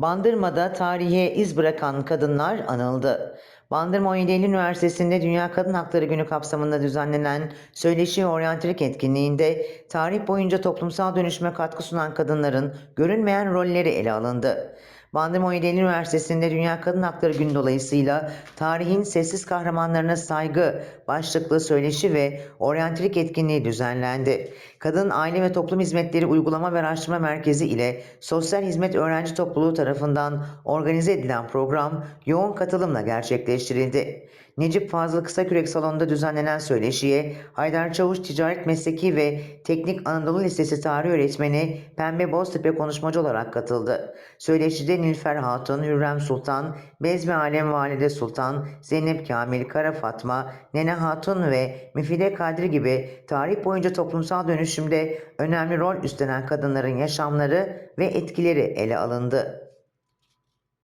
Bandırma'da tarihe iz bırakan kadınlar anıldı. Bandırma 17 Eylül Üniversitesi'nde Dünya Kadın Hakları Günü kapsamında düzenlenen söyleşi ve oryantalik etkinliğinde tarih boyunca toplumsal dönüşüme katkı sunan kadınların görünmeyen rolleri ele alındı. Bandırma 17 Eylül Üniversitesi'nde Dünya Kadın Hakları Günü dolayısıyla tarihin sessiz kahramanlarına saygı başlıklı söyleşi ve oryantalik etkinliği düzenlendi. Kadın Aile ve Toplum Hizmetleri Uygulama ve Araştırma Merkezi ile Sosyal Hizmet Öğrenci Topluluğu tarafından organize edilen program yoğun katılımla gerçekleştirildi. Necip Fazıl Kısakürek Salonu'nda düzenlenen söyleşiye Haydar Çavuş Ticaret Mesleki ve Teknik Anadolu Lisesi Tarih Öğretmeni Pembe Boztepe konuşmacı olarak katıldı. Söyleşide Nilfer Hatun, Hürrem Sultan, Bezmi Alem Valide Sultan, Zeynep Kamil, Kara Fatma, Nene Hatun ve Müfide Kadri gibi tarih boyunca toplumsal dönüşümde önemli rol üstlenen kadınların yaşamları ve etkileri ele alındı.